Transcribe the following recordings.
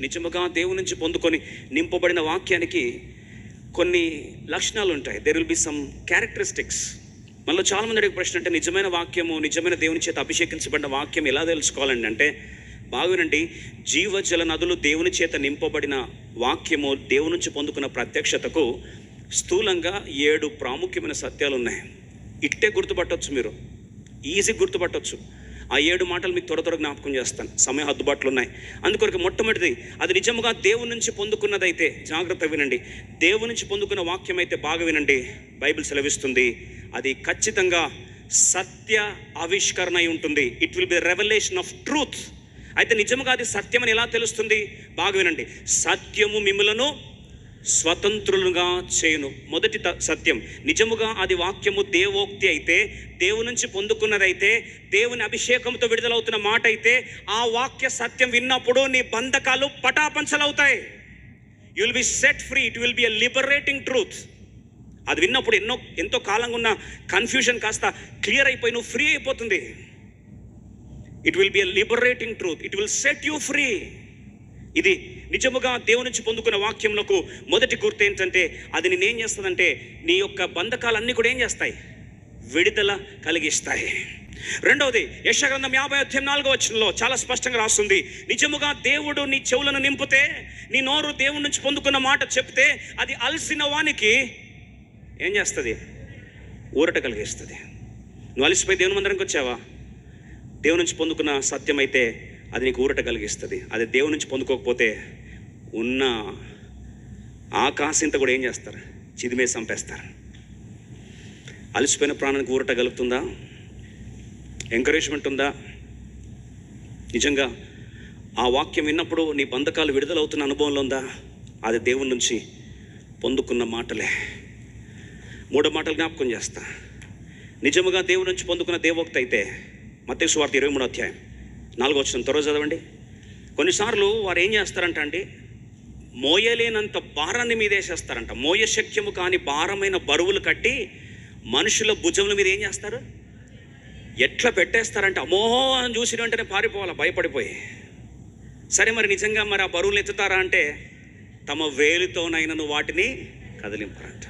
నిజముగా దేవుని నుంచి పొందుకొని నింపబడిన వాక్యానికి కొన్ని లక్షణాలు ఉంటాయి. There will be some characteristics మనలో చాలామంది అడిగే ప్రశ్న అంటే నిజమైన వాక్యము నిజమైన దేవుని చేత అభిషేకించబడిన వాక్యం ఎలా తెలుసుకోవాలండి? అంటే బాగునండి. జీవజల నదులు దేవుని చేత నింపబడిన వాక్యము దేవుని నుంచి పొందుకున్న ప్రత్యక్షతకు స్థూలంగా ఏడు ప్రాముఖ్యమైన సత్యాలు ఉన్నాయి. ఇట్టే గుర్తుపట్టొచ్చు మీరు. ఈజీ గుర్తుపట్టొచ్చు. ఆ ఏడు మాటలు మీకు త్వర త్వర జ్ఞాపకం చేస్తాను. సమయం హద్దుబాట్లు ఉన్నాయి. అందుకొరకు మొట్టమొదటిది అది నిజముగా దేవుని నుంచి పొందుకున్నదైతే జాగ్రత్త వినండి. దేవుని నుంచి పొందుకున్న వాక్యం అయితే బాగా వినండి. బైబిల్ సెలవిస్తుంది. అది ఖచ్చితంగా సత్య ఆవిష్కరణ అయి ఉంటుంది. It will be revolution of truth అయితే నిజముగా అది సత్యమని ఎలా తెలుస్తుంది? బాగా వినండి. సత్యము మిమ్మలను స్వతంత్రులుగా చేయను. మొదటి త- సత్యం. నిజముగా అది వాక్యము దేవోక్తి అయితే దేవుని నుంచి పొందుకున్నదైతే దేవుని అభిషేకంతో విడుదలవుతున్న మాట అయితే ఆ వాక్య సత్యం విన్నప్పుడు నీ బంధకాలు పటాపంచలవుతాయి. You will be set free it will be a liberating truth అది విన్నప్పుడు ఎన్నో ఎంతో కాలంగా ఉన్న కన్ఫ్యూజన్ కాస్త క్లియర్ అయిపోయి నువ్వు ఫ్రీ అయిపోతుంది. It will be a liberating truth it will set you free ఇది నిజముగా దేవుని నుంచి పొందుకున్న వాక్యములకు మొదటి గుర్తు ఏంటంటే అది నేనేం చేస్తుందంటే నీ యొక్క బంధకాలన్నీ కూడా ఏం చేస్తాయి? విడుదల కలిగిస్తాయి. రెండవది యశగ్రంథం యాభై అధ్యాయం నాలుగో వచనంలో చాలా స్పష్టంగా రాస్తుంది నిజముగా దేవుడు నీ చెవులను నింపితే నీ నోరు దేవుడి నుంచి పొందుకున్న మాట చెప్తే అది అలసిన వానికి ఏం చేస్తుంది? ఊరట కలిగిస్తుంది. నువ్వు అలసిపోయి దేవుని మందిరంకి వచ్చావా? దేవుని నుంచి పొందుకున్న సత్యం అయితే అది నీకు ఊరట కలిగిస్తుంది. అది దేవుని నుంచి పొందుకోకపోతే ఉన్న ఆకాశంత కూడా ఏం చేస్తారు? చిదిమే చంపేస్తారు అలసిపోయిన ప్రాణానికి ఊరట కలుగుతుందా? ఎంకరేజ్మెంట్ ఉందా? నిజంగా ఆ వాక్యం విన్నప్పుడు నీ బంధకాలు విడుదలవుతున్న అనుభవంలో ఉందా? అది దేవుని నుంచి పొందుకున్న మాటలే. మూడో మాటలు జ్ఞాపకం చేస్తా. నిజముగా దేవుని నుంచి పొందుకున్న దేవోక్త అయితే మత్తే వార్త ఇరవై మూడో అధ్యాయం. నాలుగో వచ్చిన త్వరగా చదవండి. కొన్నిసార్లు వారు ఏం చేస్తారంట అండి? మోయలేనంత భారాన్ని మీద వేసేస్తారంట మోయ శక్యము కాని భారమైన బరువులు కట్టి మనుషుల భుజముల మీద ఏం చేస్తారు? ఎట్లా పెట్టేస్తారంటే. అమ్మో అని చూసిన వెంటనే పారిపోవాలి భయపడిపోయి. సరే మరి నిజంగా మరి ఆ బరువులు ఎత్తుతారా అంటే తమ వేలుతోనైనను వాటిని కదిలింపరంట.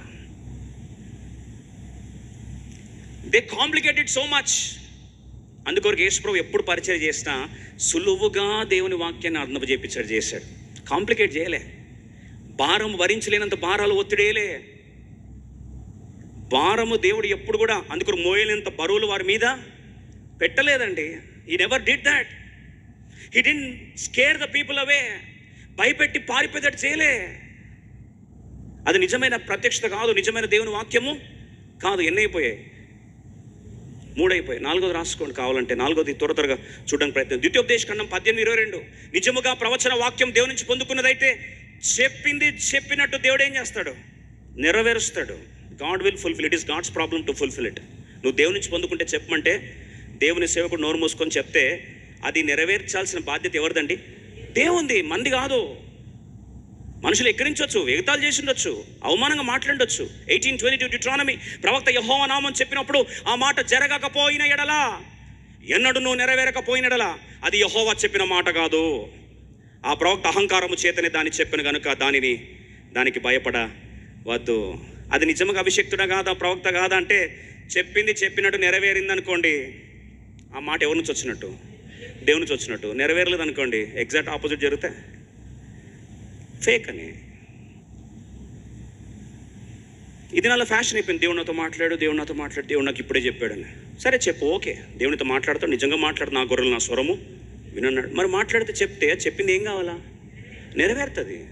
దే కాంప్లికేటెడ్ సో మచ్ అందుకొరకు యేసుప్రభు ఎప్పుడు పరిచయం చేసినా సులువుగా దేవుని వాక్యాన్ని అర్థం చేశాడు. కాంప్లికేట్ చేయలే. భారం భరించలేనంత భారాలు ఒత్తిడేలే భారము దేవుడు ఎప్పుడు కూడా అందుకు మోయలేనంత బరువులు వారి మీద పెట్టలేదండి. He never did that he didn't scare the people away భయపెట్టి పారిపోయేటట్టు చేయలే. అది నిజమైన ప్రత్యక్షత కాదు నిజమైన దేవుని వాక్యము కాదు ఎన్నైపోయాయి. మూడైపోయి నాలుగోది రాసుకోండి కావాలంటే నాలుగోది త్వర త్వరగా చూడడానికి ప్రయత్నం. ద్వితీయోపదేశ ఖండం పద్దెనిమిది ఇరవై రెండు. నిజముగా ప్రవచన వాక్యం దేవుని నుంచి పొందుకున్నదైతే చెప్పింది చెప్పినట్టు దేవుడు ఏం చేస్తాడు? నెరవేరుస్తాడు. God will fulfil it is God's problem to fulfil it నువ్వు దేవుని నుంచి పొందుకుంటే చెప్పమంటే దేవుని సేవకుడు నోరు మూసుకొని చెప్తే అది నెరవేర్చాల్సిన బాధ్యత ఎవరిదండి? దేవుంది. మంది కాదు. మనుషులు ఎక్కిరించవచ్చు ఎగతాలు చేసి ఉండొచ్చు అవమానంగా మాట్లాడొచ్చు ఎయిటీన్ ట్వంటీ టూ డిట్రానమీ ప్రవక్త యహోవనామని నామం చెప్పినప్పుడు ఆ మాట జరగకపోయిన ఎడలా ఎన్నడూ నువ్వు నెరవేరకపోయిన ఎడలా అది యహోవా చెప్పిన మాట కాదు. ఆ ప్రవక్త అహంకారము చేతనే దాన్ని చెప్పిన కనుక దానిని దానికి భయపడ వద్దు. అది నిజంగా అభిషక్తుడా కాదా ప్రవక్త కాదా అంటే చెప్పింది చెప్పినట్టు నెరవేరింది అనుకోండి ఆ మాట ఎవరి నుంచి వచ్చినట్టు? దేవుని నుంచి వచ్చినట్టు. నెరవేరలేదు అనుకోండి ఎగ్జాక్ట్ ఆపోజిట్ జరుగుతాయి ఫేక్ అని. ఇది నాలో ఫ్యాషన్ అయిపోయింది. దేవుడు నాతో మాట్లాడు దేవుడు నాతో మాట్లాడు దేవుడు నాకు ఇప్పుడే చెప్పాడని. సరే చెప్పు ఓకే. దేవునితో మాట్లాడతాడు నిజంగా మాట్లాడు నా గొర్రెలు నా స్వరము వినన్నాడు. మరి మాట్లాడితే చెప్తే చెప్పింది ఏం కావాలా? నెరవేరుతుంది.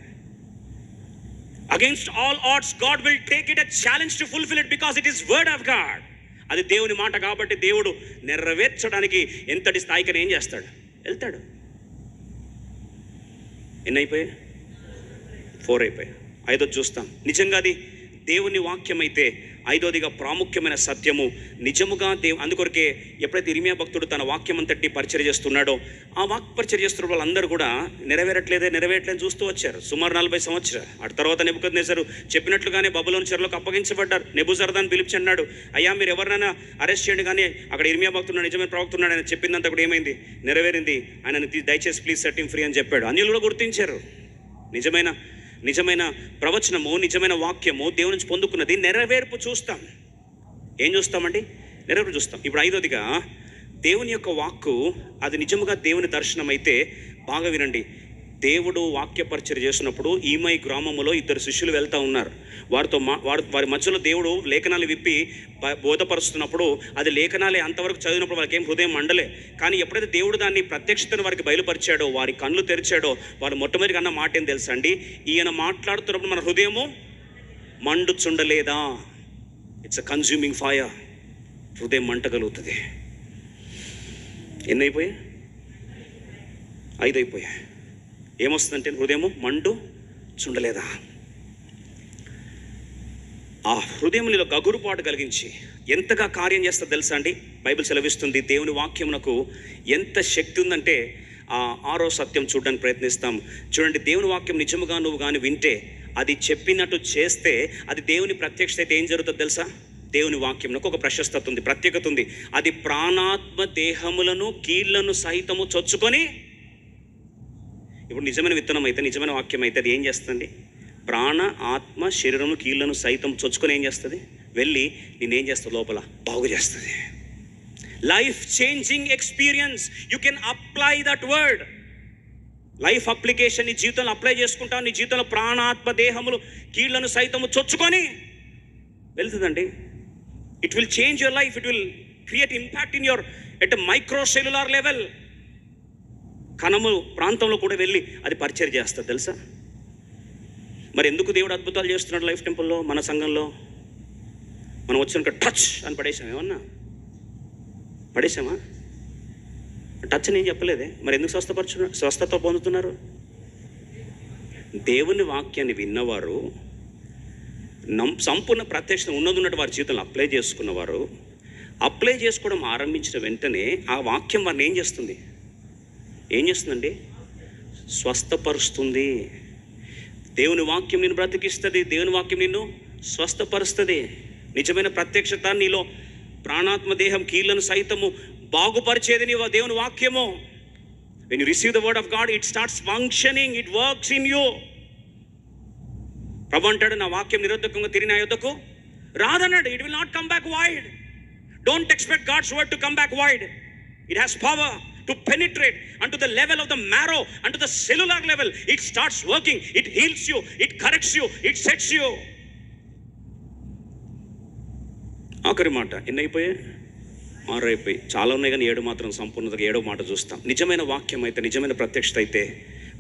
Against all odds God will take it a challenge to fulfil it because it is word of God అది దేవుని మాట కాబట్టి దేవుడు నెరవేర్చడానికి ఎంతటి స్థాయికి ఏం చేస్తాడు? వెళ్తాడు. ఎన్నైపోయాయి? ఫోర్ అయిపోయాయి ఐదో చూస్తాం. నిజంగా అది దేవుని వాక్యం అయితే ఐదోదిగా ప్రాముఖ్యమైన సత్యము. నిజముగా దేవు అందుకొరకే ఎప్పుడైతే ఇరిమియా భక్తుడు తన వాక్యం అంతటి పరిచయం చేస్తున్నాడో ఆ వాక్ పరిచయం చేస్తున్న వాళ్ళందరూ కూడా నెరవేరట్లేదే నెరవేరట్లేదని చూస్తూ వచ్చారు. సుమారు నలభై సంవత్సరాలు. అటు తర్వాత నెబుకద్నేసరు చెప్పినట్లుగానే బబులోని చెరలోకి అప్పగించబడ్డారు. నెబుజరదాన్ని పిలిచి అన్నాడు అయ్యా మీరు ఎవరినైనా అరెస్ట్ చేయండి కానీ అక్కడ ఇర్మియా భక్తున్నాడు నిజమైన ప్రవక్తున్నాడు ఆయన చెప్పిందంతా కూడా ఏమైంది? నెరవేరింది. ఆయన దయచేసి ప్లీజ్ సెట్టింగ్ ఫ్రీ అని చెప్పాడు. అన్యులు కూడా గుర్తించారు. నిజమైన నిజమైన ప్రవచనము నిజమైన వాక్యము దేవుని నుంచి పొందుకున్నది నెరవేర్పు చూస్తాం. ఏం చూస్తామండి? నెరవేర్పు చూస్తాం. ఇప్పుడు ఐదోదిగా దేవుని యొక్క వాక్కు అది నిజముగా దేవుని దర్శనం అయితే బాగా వినండి. దేవుడు వాక్యపరిచయం చేసినప్పుడు ఈమై గ్రామములో ఇద్దరు శిష్యులు వెళ్తూ ఉన్నారు. వారితో మా వారి వారి మధ్యలో దేవుడు లేఖనాలు విప్పి బోధపరుస్తున్నప్పుడు అది లేఖనాలే అంతవరకు చదివినప్పుడు వాళ్ళకి ఏం హృదయం మండలే. కానీ ఎప్పుడైతే దేవుడు దాన్ని ప్రత్యక్షతను వారికి బయలుపరిచాడో వారి కళ్ళు తెరిచాడో వారు మొట్టమొదటి అన్న మాట ఏం తెలుసండి? ఈయన మాట్లాడుతున్నప్పుడు మన హృదయము మండుచుండలేదా? ఇట్స్ అ కన్జ్యూమింగ్ ఫైర్ హృదయం మంటగలుగుతుంది. ఎన్ని అయిపోయాయి ఐదు అయిపోయాయి ఏమొస్తుందంటే హృదయము మండు చుండలేదా? ఆ హృదయం నీలో గగురుపాటు కలిగించి ఎంతగా కార్యం చేస్తా తెలుసా అండి? బైబిల్ సెలవిస్తుంది దేవుని వాక్యమునకు ఎంత శక్తి ఉందంటే ఆ ఆరో సత్యం చూడడానికి ప్రయత్నిస్తాం. చూడండి దేవుని వాక్యం నిజముగా నువ్వు కానీ వింటే అది చెప్పినట్టు చేస్తే అది దేవుని ప్రత్యక్షత అయితే ఏం జరుగుతుంది తెలుసా? దేవుని వాక్యంలో ఒక ప్రశస్తత ఉంది ప్రత్యేకత ఉంది. అది ప్రాణాత్మ దేహములను కీళ్ళను సహితము చొచ్చుకొని ఇప్పుడు నిజమైన విత్తనం అయితే నిజమైన వాక్యం అయితే అది ఏం చేస్తుంది ప్రాణ ఆత్మ శరీరము కీళ్ళను సైతం చొచ్చుకొని ఏం చేస్తుంది? వెళ్ళి నేనేం చేస్తుంది లోపల? బాగు చేస్తుంది. Life changing experience you can apply that word life application నీ జీవితంలో అప్లై చేసుకుంటావు. నీ జీవితంలో ప్రాణాత్మ దేహములు కీళ్ళను సైతము చొచ్చుకొని వెళ్తుందండి. It will change your life it will create impact in your at micro cellular level కణము ప్రాంతంలో కూడా వెళ్ళి అది పరిచయం చేస్తుంది తెలుసా? మరి ఎందుకు దేవుడు అద్భుతాలు చేస్తున్నాడు లైఫ్ టెంపుల్లో మన సంఘంలో? మనం వచ్చినాక టచ్ అని పడేసాం ఏమన్నా? పడేసామా టచ్ నేను చెప్పలేదే? మరి ఎందుకు స్వస్థపరచు స్వస్థత పొందుతున్నారు? దేవుని వాక్యాన్ని విన్నవారు నం సంపూర్ణ ప్రత్యక్ష ఉన్నది ఉన్నట్టు వారి జీవితంలో అప్లై చేసుకున్నవారు అప్లై చేసుకోవడం ఆరంభించిన వెంటనే ఆ వాక్యం వారిని ఏం చేస్తుంది? ఏం చేస్తుందండి? స్వస్థపరుస్తుంది. దేవుని వాక్యం నిన్ను బ్రతికిస్తుంది. దేవుని వాక్యం నిన్ను స్వస్థపరుస్తుంది. నిజమైన ప్రత్యక్షత నీలో. ప్రాణాత్మ దేహం కీళ్ళను సైతము బాగుపరిచేది నీ దేవుని వాక్యము. When you receive the word of God it starts functioning it works in you ప్రభు అంటాడు నా వాక్యం నిరోధకంగా తిరిగి నా యుద్ధకు రాదన్నాడు. It will not come back void don't expect God's word to come back void it has power to penetrate into the level of the marrow into the cellular level it starts working it heals you it corrects you it sets you ఆఖరి మాట ఎన్నైపోయాయి అయిపోయాయి ఆరు అయిపోయి చాలా ఉన్నాయి కానీ ఏడు మాత్రం సంపూర్ణతగా ఏడో మాట చూస్తాం. నిజమైన వాక్యం అయితే నిజమైన ప్రత్యక్షత అయితే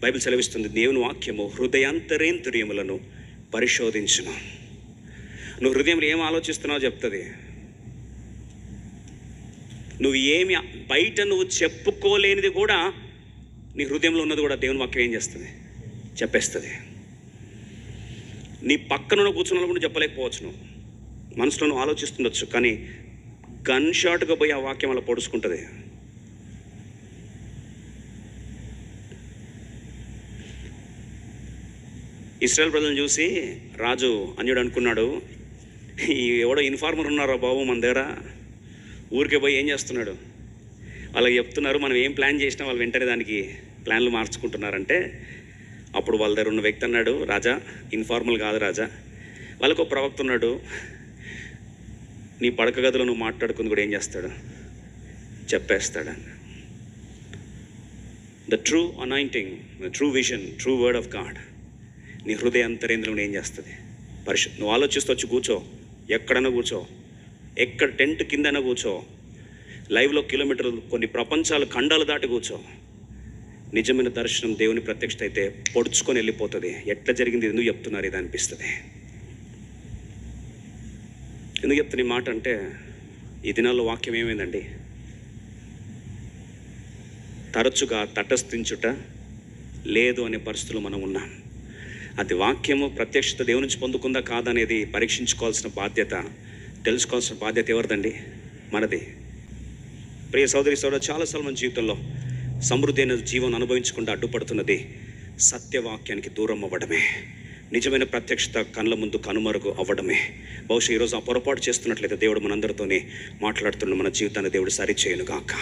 బైబిల్ సెలవిస్తుంది. దేవుని వాక్యము హృదయాంతరేంద్రియములను పరిశోధించును. నువ్వు హృదయంలో ఏం ఆలోచిస్తున్నావో చెప్తుంది. నువ్వు ఏమి బయట నువ్వు చెప్పుకోలేనిది కూడా నీ హృదయంలో ఉన్నది కూడా దేవుని వాక్యం ఏం చేస్తుంది? చెప్పేస్తుంది. నీ పక్కన కూర్చున్న వాళ్ళు కూడా చెప్పలేకపోవచ్చు నువ్వు. మనసులో నువ్వు ఆలోచిస్తుండొచ్చు కానీ గన్ షాట్గా పోయి ఆ వాక్యం అలా పొడుచుకుంటుంది. ఇస్రాయల్ ప్రజలను చూసి రాజు అన్యుడు అనుకున్నాడు ఎవడో ఇన్ఫార్మర్ ఉన్నారా బాబు మన దగ్గర? ఊరికే పోయి ఏం చేస్తున్నాడు? వాళ్ళకి చెప్తున్నారు మనం ఏం ప్లాన్ చేసినా వాళ్ళు వెంటనే దానికి ప్లాన్లు మార్చుకుంటున్నారంటే అప్పుడు వాళ్ళ దగ్గర ఉన్న వ్యక్తి అన్నాడు రాజా ఇన్ఫార్మల్ కాదు రాజా. వాళ్ళకు ఒక ప్రవక్త ఉన్నాడు. నీ పడక గదిలో నువ్వు మాట్లాడుకుంది కూడా ఏం చేస్తాడు? చెప్పేస్తాడు. The true anointing the true vision true word of God నీ హృదయ అంతరేంద్రం ఏం చేస్తుంది? పరిశు నువ్వు ఆలోచిస్తూ వచ్చి కూర్చో. ఎక్కడైనా కూర్చో. ఎక్కడ టెంట్ కిందైనా కూర్చో. లైవ్లో కిలోమీటర్లు కొన్ని ప్రపంచాలు ఖండాలు దాటి కూర్చో. నిజమైన దర్శనం దేవుని ప్రత్యక్షత అయితే పొడుచుకొని వెళ్ళిపోతుంది. ఎట్లా జరిగింది? ఎందుకు చెప్తున్నారు? ఇది అనిపిస్తుంది. ఎందుకు చెప్తున్న మాట అంటే ఈ దినాల్లో వాక్యం ఏమైందండి? తరచుగా తటస్థించుట లేదు అనే పరిస్థితులు మనం ఉన్నాం. అది వాక్యము ప్రత్యక్షత దేవుని నుంచి పొందుకుందా కాదనేది పరీక్షించుకోవాల్సిన బాధ్యత తెలుసుకోవాల్సిన బాధ్యత ఎవరిదండి? మనది. ప్రియ సోదరి సోదరు చాలాసార్లు మన జీవితంలో సమృద్ధి అయిన జీవనం అనుభవించకుండా అడ్డుపడుతున్నది సత్యవాక్యానికి దూరం అవ్వడమే. నిజమైన ప్రత్యక్షత కళ్ళ ముందు కనుమరుగు అవ్వడమే. బహుశా ఈరోజు ఆ పొరపాటు చేస్తున్నట్లయితే దేవుడు మనందరితోనే మాట్లాడుతున్న మన జీవితాన్ని దేవుడు సరి చేయనుగాక